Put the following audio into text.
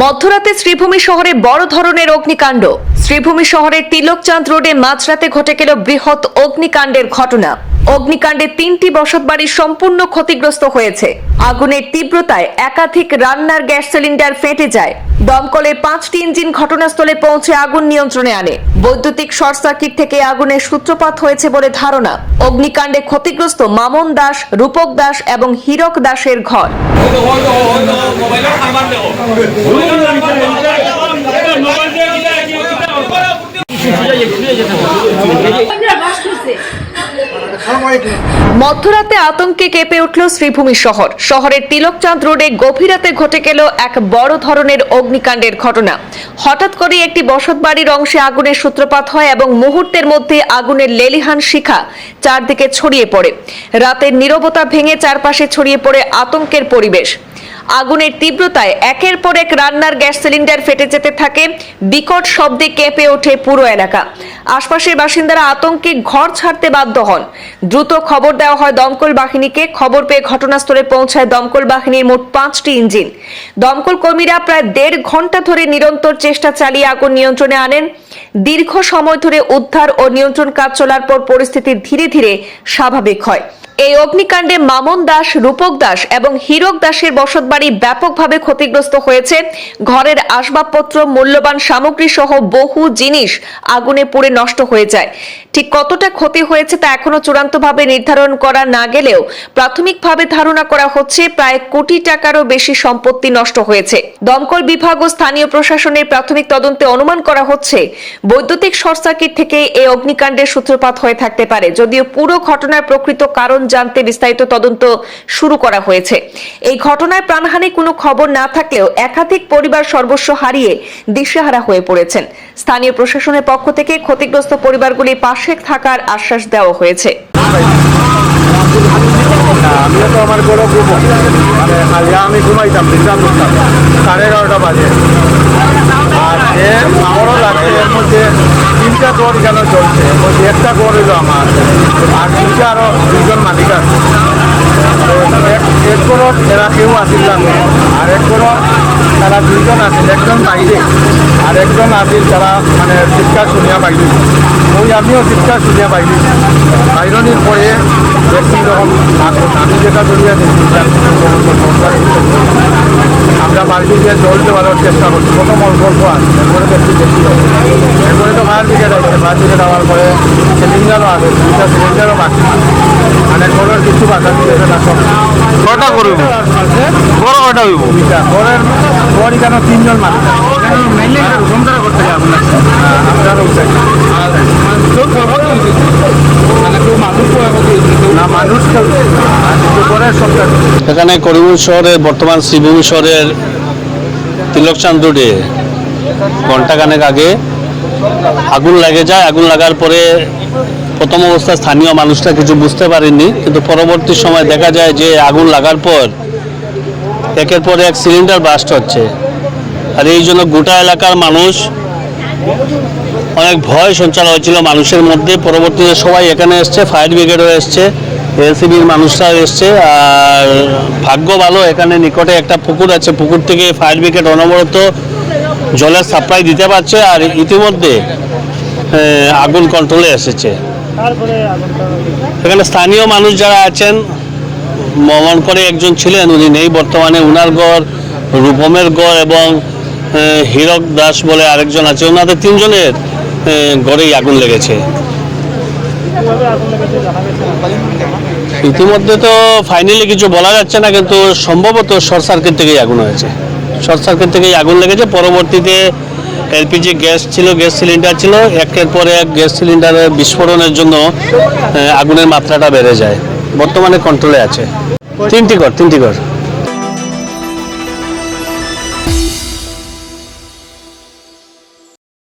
মধ্যরাতে শ্রীভূমি শহরে বড় ধরনের অগ্নিকাণ্ড। শ্রীভূমি শহরের তিলকচাঁদ রোডে মাঝরাতে ঘটে গেল বৃহৎ অগ্নিকাণ্ডের ঘটনা। অগ্নিকাণ্ডে তিনটি বসতবাড়ি সম্পূর্ণ ক্ষতিগ্রস্ত হয়েছে। আগুনের তীব্রতায় একাধিক রান্নার গ্যাস সিলিন্ডার ফেটে যায়। দমকলের পাঁচটি ইঞ্জিন ঘটনাস্থলে পৌঁছে আগুন নিয়ন্ত্রণে আনে। বৈদ্যুতিক শর্ট সার্কিট থেকে আগুনের সূত্রপাত হয়েছে বলে ধারণা। অগ্নিকাণ্ডে ক্ষতিগ্রস্ত মামন দাস রূপক দাস এবং হীরক দাসের ঘর। মধ্যরাতে আতঙ্কে কেঁপে উঠল শ্রীভূমি শহর। শহরের তিলকচাঁদ রোডে গভীরাতে ঘটে গেল এক বড় ধরনের অগ্নিকাণ্ডের ঘটনা। হঠাৎ করে একটি বসত বাড়ির অংশে আগুনের সূত্রপাত হয় এবং মুহূর্তের মধ্যে আগুনের লেলিহান শিখা চারদিকে ছড়িয়ে পড়ে। রাতের নীরবতা ভেঙে চারপাশে ছড়িয়ে পড়ে আতঙ্কের পরিবেশ। আগুনের তীব্রতায় একের পর এক রান্নার গ্যাস সিলিন্ডার ফেটে যেতে থাকে। বিকট শব্দে কেঁপে ওঠে পুরো এলাকা। আশপাশের বাসিন্দারা আতঙ্কে ঘর ছাড়তে বাধ্য হন। দ্রুত খবর দেওয়া হয় দমকল বাহিনীকে। খবর পেয়ে ঘটনাস্থলে পৌঁছায় দমকল বাহিনীর মোট পাঁচটি ইঞ্জিন। দমকল কর্মীরা প্রায় দেড় ঘণ্টা ধরে নিরন্তর চেষ্টা চালিয়ে আগুন নিয়ন্ত্রণে আনেন। দীর্ঘ সময় ধরে উদ্ধার ও নিয়ন্ত্রণ কাজ চলার পর পরিস্থিতি ধীরে ধীরে স্বাভাবিক হয়। এই অগ্নিকাণ্ডে মামন দাস, রূপক দাস এবং হীরক দাসের বসতবাড়ি ব্যাপকভাবে ক্ষতিগ্রস্ত হয়েছে। ঘরের আসবাবপত্র, মূল্যবান সামগ্রী সহ বহু জিনিস আগুনে পুড়ে নষ্ট হয়ে যায়। ঠিক কতটা ক্ষতি হয়েছে তা এখনও চূড়ান্তভাবে নির্ধারণ করা না গেলেও প্রাথমিকভাবে ধারণা করা হচ্ছে প্রায় কোটি টাকারও বেশি সম্পত্তি নষ্ট হয়েছে। দমকল বিভাগ ও স্থানীয় প্রশাসনের প্রাথমিক তদন্তে অনুমান করা হচ্ছে বৈদ্যুতিক শর্ট সার্কিট থেকে এই অগ্নিকাণ্ডের সূত্রপাত হয়ে থাকতে পারে। যদিও পুরো ঘটনার প্রকৃত কারণ জানতে বিস্তারিত তদন্ত শুরু করা হয়েছে। এই ঘটনায় প্রাণহানি কোনো খবর না থাকলেও একাধিক পরিবার সর্বস্ব হারিয়ে দিশেহারা হয়ে পড়েছেন। স্থানীয় প্রশাসনের পক্ষ থেকে ক্ষতিগ্রস্ত পরিবারগুলির পাশে থাকার আশ্বাস দেওয়া হয়েছে। আমিও তো আমার বড় ঘুম মানে আমি ঘুমাইতাম বিশ্রাম করতাম সাড়ে এগারোটা বাজে আর এ আমারও লাগছে এর মধ্যে তিনটা গড় কেন চলছে এর মধ্যে একটা হইল আমার। আর তিনটা আরও দুজন মালিক আছে। এক- গড়ত এরা কেউ আসিল না আর এক গড়ত তারা দুইজন আছিল, একজন বাইরে আর একজন আছিল তারা মানে চিৎকার শুনিয়া পাইলি ওই আমিও চিৎকার শুনিয়া পাইলি বাইরনির পরে দেখছি যখন আমি যেটা জড়িয়ে আমরা বাড়িতে গিয়ে জল দেওয়ার চেষ্টা করছি প্রথম অল্প অল্প আছে দেখছি বেশি হবে ফায়ার ব্রিগেড আছে ফায়ার ব্রিগেড হওয়ার পরে সিলিন্ডারও আছে দুইটা সিলিন্ডারও বাকি। মানে ঘরের কিছু না সব। কটা করব বড় কটা হইব? দুইটা। ঘরের ঘর কেন তিনজন মানুষ না মানুষ কেউ ঘরের সব এখানে করিমগঞ্জ শহরের বর্তমান শ্রীভূমি শহরের তিলকচাঁদ রোডে ঘন্টাখানেক আগে আগুন লেগে যায়। আগুন লাগার পরে প্রথম অবস্থায় স্থানীয় মানুষরা কিছু বুঝতে পারেননি। কিন্তু পরবর্তী সময় দেখা যায় যে আগুন লাগার পর একের পর এক সিলিন্ডার ব্লাস্ট হচ্ছে। আর এই জন্য গোটা এলাকার মানুষ অনেক ভয় সঞ্চার হয়েছিল মানুষের মধ্যে। পরবর্তীতে সবাই এখানে এসছে ফায়ার ব্রিগেডও এসছে, এলসিবির মানুষরা এসছে। আর ভাগ্য ভালো, এখানে নিকটে একটা পুকুর আছে। পুকুর থেকে ফায়ার ব্রিগেড অনবরত জলের সাপ্লাই দিতে পারছে আর ইতিমধ্যে আগুন কন্ট্রোলে এসেছে। এখানে স্থানীয় মানুষ যারা আছেন মমন করে একজন ছিলেন উনি নেই বর্তমানে উনার গড় রূপমের গড় এবং হীরক দাস বলে আরেকজন আছে ওনাদের তিনজনের গড়েই আগুন লেগেছে। ইতিমধ্যে তো ফাইনালি কিছু বলা যাচ্ছে না কিন্তু সম্ভবত শর্ট সার্কিট থেকেই আগুন হয়েছে। শর্ট সার্কিট থেকে আগুন লেগেছে। পরবর্তীতে এলপিজি গ্যাস ছিল, গ্যাস সিলিন্ডার ছিল। একের পর এক গ্যাস সিলিন্ডারের বিস্ফোরণের জন্য আগুনের মাত্রাটা বেড়ে যায়। বর্তমানে কন্ট্রোলে আছে। তিনটি ঘর তিনটি ঘর।